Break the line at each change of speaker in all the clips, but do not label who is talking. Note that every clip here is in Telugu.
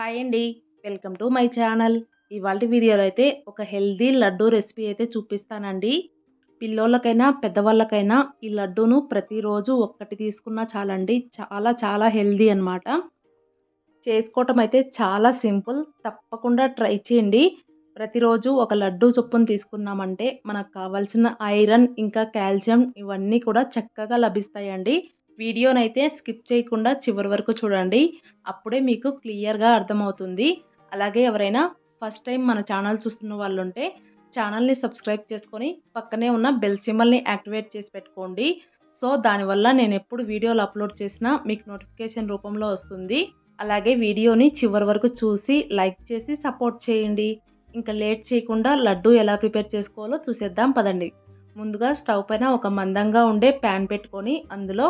హాయ్ అండి. Welcome to my channel. ఇవాళ వీడియోలో అయితే ఒక హెల్దీ లడ్డు రెసిపీ అయితే చూపిస్తానండి. పిల్లోళ్ళకైనా పెద్దవాళ్ళకైనా ఈ లడ్డూను ప్రతిరోజు ఒక్కటి తీసుకున్నా చాలండి. చాలా చాలా హెల్దీ అనమాట చేసుకోవటం అయితే చాలా సింపుల్. తప్పకుండా ట్రై చేయండి. ప్రతిరోజు ఒక లడ్డు చొప్పున తీసుకున్నామంటే మనకు కావాల్సిన ఐరన్ ఇంకా కాల్షియం ఇవన్నీ కూడా చక్కగా లభిస్తాయండి. వీడియోనైతే స్కిప్ చేయకుండా చివరి వరకు చూడండి. అప్పుడే మీకు క్లియర్గా అర్థమవుతుంది. అలాగే ఎవరైనా ఫస్ట్ టైం మన ఛానల్ చూస్తున్న వాళ్ళు ఉంటే ఛానల్ని సబ్స్క్రైబ్ చేసుకొని పక్కనే ఉన్న బెల్ సిమ్మల్ని యాక్టివేట్ చేసి పెట్టుకోండి. సో దానివల్ల నేను ఎప్పుడు వీడియోలు అప్లోడ్ చేసినా మీకు నోటిఫికేషన్ రూపంలో వస్తుంది. అలాగే వీడియోని చివరి వరకు చూసి లైక్ చేసి సపోర్ట్ చేయండి. ఇంకా లేట్ చేయకుండా లడ్డు ఎలా ప్రిపేర్ చేసుకోవాలో చూసేద్దాం పదండి. ముందుగా స్టవ్ పైన ఒక మందంగా ఉండే ప్యాన్ పెట్టుకొని అందులో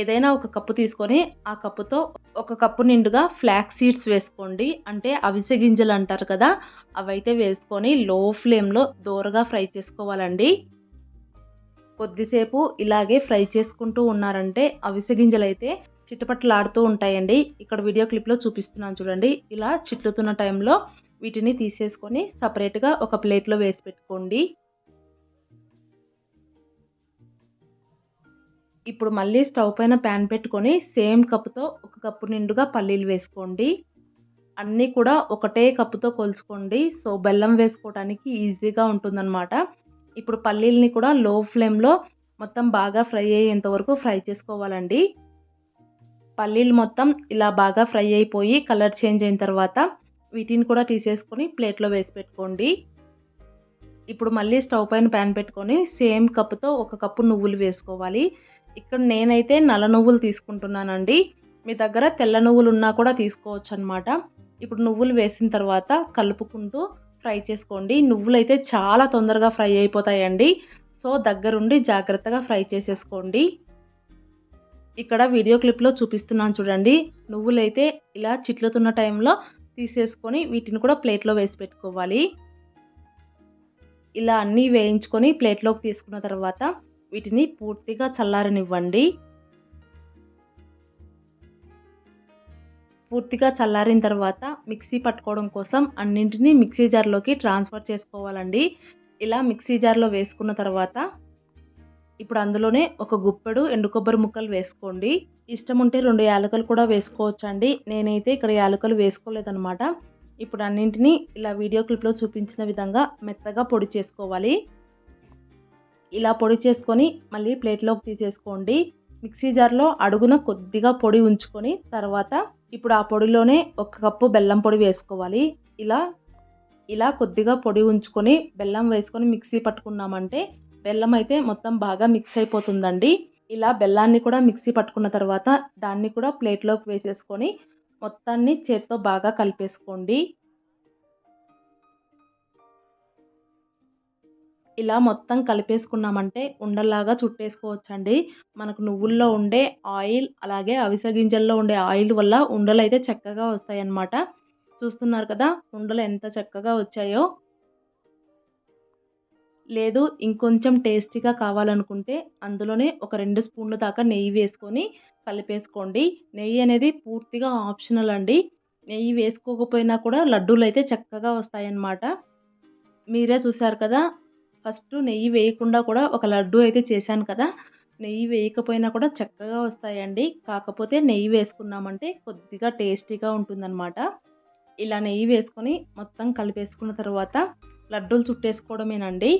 ఏదైనా ఒక కప్పు తీసుకొని ఆ కప్పుతో ఒక కప్పు నిండుగా ఫ్లాక్ సీడ్స్ వేసుకోండి. అంటే అవిసె గింజలు అంటారు కదా అవైతే వేసుకొని లో ఫ్లేమ్లో దోరగా ఫ్రై చేసుకోవాలండి. కొద్దిసేపు ఇలాగే ఫ్రై చేసుకుంటూ ఉన్నారంటే అవిసె గింజలు అయితే చిట్టపట్టలాడుతూ ఉంటాయండి. ఇక్కడ వీడియో క్లిప్లో చూపిస్తున్నాను చూడండి. ఇలా చిట్లుతున్న టైంలో వీటిని తీసేసుకొని సపరేట్గా ఒక ప్లేట్లో వేసి పెట్టుకోండి. ఇప్పుడు మళ్ళీ స్టవ్ పైన ప్యాన్ పెట్టుకొని సేమ్ కప్పుతో ఒక కప్పు నిండుగా పల్లీలు వేసుకోండి. అన్నీ కూడా ఒకటే కప్పుతో కొలుచుకోండి. సో బెల్లం వేసుకోవడానికి ఈజీగా ఉంటుందన్నమాట. ఇప్పుడు పల్లీలని కూడా లో ఫ్లేమ్లో మొత్తం బాగా ఫ్రై అయ్యేంత వరకు ఫ్రై చేసుకోవాలండి. పల్లీలు మొత్తం ఇలా బాగా ఫ్రై అయిపోయి కలర్ చేంజ్ అయిన తర్వాత వీటిని కూడా తీసేసుకొని ప్లేట్లో వేసి పెట్టుకోండి. ఇప్పుడు మళ్ళీ స్టవ్ పైన ప్యాన్ పెట్టుకొని సేమ్ కప్పుతో ఒక కప్పు నువ్వులు వేసుకోవాలి. ఇక్కడ నేనైతే నల్ల నువ్వులు తీసుకుంటున్నానండి. మీ దగ్గర తెల్ల నువ్వులు ఉన్నా కూడా తీసుకోవచ్చు అనమాట ఇప్పుడు నువ్వులు వేసిన తర్వాత కలుపుకుంటూ ఫ్రై చేసుకోండి. నువ్వులు అయితే చాలా తొందరగా ఫ్రై అయిపోతాయండి. సో దగ్గరుండి జాగ్రత్తగా ఫ్రై చేసేసుకోండి. ఇక్కడ వీడియో క్లిప్లో చూపిస్తున్నాను చూడండి. నువ్వులైతే ఇలా చిట్లుతున్న టైంలో తీసేసుకొని వీటిని కూడా ప్లేట్లో వేసి పెట్టుకోవాలి. ఇలా అన్నీ వేయించుకొని ప్లేట్లోకి తీసుకున్న తర్వాత వీటిని పూర్తిగా చల్లారనివ్వండి. పూర్తిగా చల్లారిన తర్వాత మిక్సీ పట్టుకోవడం కోసం అన్నింటినీ మిక్సీ జార్లోకి ట్రాన్స్ఫర్ చేసుకోవాలండి. ఇలా మిక్సీ జార్లో వేసుకున్న తర్వాత ఇప్పుడు అందులోనే ఒక గుప్పెడు ఎండు కొబ్బరి ముక్కలు వేసుకోండి. ఇష్టం ఉంటే రెండు యాలకలు కూడా వేసుకోవచ్చండి. నేనైతే ఇక్కడ యాలకలు వేసుకోలేదనమాట ఇప్పుడు అన్నింటినీ ఇలా వీడియో క్లిప్లో చూపించిన విధంగా మెత్తగా పొడి చేసుకోవాలి. ఇలా పొడి చేసుకొని మళ్ళీ ప్లేట్లోకి తీసేసుకోండి. మిక్సీ జార్లో అడుగున కొద్దిగా పొడి ఉంచుకొని తర్వాత ఇప్పుడు ఆ పొడిలోనే ఒక కప్పు బెల్లం పొడి వేసుకోవాలి. ఇలా ఇలా కొద్దిగా పొడి ఉంచుకొని బెల్లం వేసుకొని మిక్సీ పట్టుకున్నామంటే బెల్లం అయితే మొత్తం బాగా మిక్స్ అయిపోతుందండి. ఇలా బెల్లాన్ని కూడా మిక్సీ పట్టుకున్న తర్వాత దాన్ని కూడా ప్లేట్లోకి వేసేసుకొని మొత్తాన్ని చేత్తో బాగా కలిపేసుకోండి. ఇలా మొత్తం కలిపేసుకున్నామంటే ఉండల్లాగా చుట్టేసుకోవచ్చండి. మనకు నువ్వుల్లో ఉండే ఆయిల్ అలాగే అవిసె గింజల్లో ఉండే ఆయిల్ వల్ల ఉండలు అయితే చక్కగా వస్తాయన్నమాట. చూస్తున్నారు కదా ఉండలు ఎంత చక్కగా వచ్చాయో. లేదు ఇంకొంచెం టేస్టీగా కావాలనుకుంటే అందులోనే ఒక రెండు స్పూన్ల దాకా నెయ్యి వేసుకొని కలిపేసుకోండి. నెయ్యి అనేది పూర్తిగా ఆప్షనల్ అండి. నెయ్యి వేసుకోకపోయినా కూడా లడ్డూలు అయితే చక్కగా వస్తాయన్నమాట. మీరే చూసారు కదా ఫస్ట్ నెయ్యి వేయకుండా కూడా ఒక లడ్డు అయితే చేశాను కదా నెయ్యి వేయకపోయినా కూడా చక్కగా వస్తాయండి. కాకపోతే నెయ్యి వేసుకున్నామంటే కొద్దిగా టేస్టీగా ఉంటుందన్నమాట. ఇలా నెయ్యి వేసుకొని మొత్తం కలిపేసుకున్న తర్వాత లడ్డూలు చుట్టేసుకోవడమేనండి.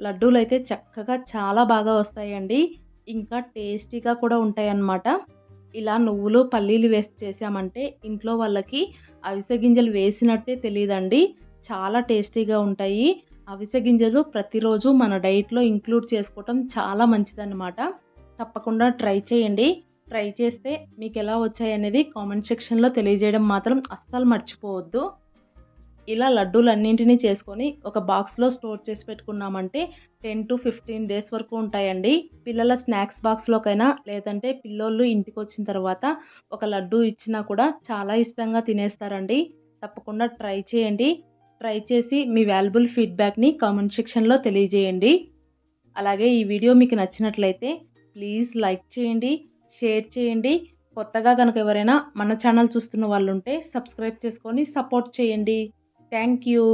లడ్డూలు అయితే చక్కగా చాలా బాగా వస్తాయండి. ఇంకా టేస్టీగా కూడా ఉంటాయన్నమాట. ఇలా నువ్వులు పల్లీలు వేసి చేసామంటే ఇంట్లో వాళ్ళకి అవిసె గింజలు వేసినట్టే తెలియదండి. చాలా టేస్టీగా ఉంటాయి. అవిసె గింజలు ప్రతిరోజు మన డైట్లో ఇంక్లూడ్ చేసుకోవటం చాలా మంచిదన్నమాట. తప్పకుండా ట్రై చేయండి. ట్రై చేస్తే మీకు ఎలా వచ్చాయనేది కామెంట్ సెక్షన్లో తెలియజేయడం మాత్రం అస్సలు మర్చిపోవద్దు. ఇలా లడ్డూలన్నింటినీ చేసుకొని ఒక బాక్స్లో స్టోర్ చేసి పెట్టుకున్నామంటే టెన్ టు ఫిఫ్టీన్ డేస్ వరకు ఉంటాయండి. పిల్లల స్నాక్స్ బాక్స్లోకైనా లేదంటే పిల్లోళ్ళు ఇంటికి వచ్చిన తర్వాత ఒక లడ్డూ ఇచ్చినా కూడా చాలా ఇష్టంగా తినేస్తారండి. తప్పకుండా ట్రై చేయండి. ట్రై చేసి మీ వాల్యుబుల్ ఫీడ్బ్యాక్ని కామెంట్ సెక్షన్లో తెలియజేయండి. అలాగే ఈ వీడియో మీకు నచ్చినట్లయితే ప్లీజ్ లైక్ చేయండి షేర్ చేయండి. కొత్తగా కనుక ఎవరైనా మన ఛానల్ చూస్తున్న వాళ్ళు ఉంటే సబ్స్క్రైబ్ చేసుకొని సపోర్ట్ చేయండి. Thank you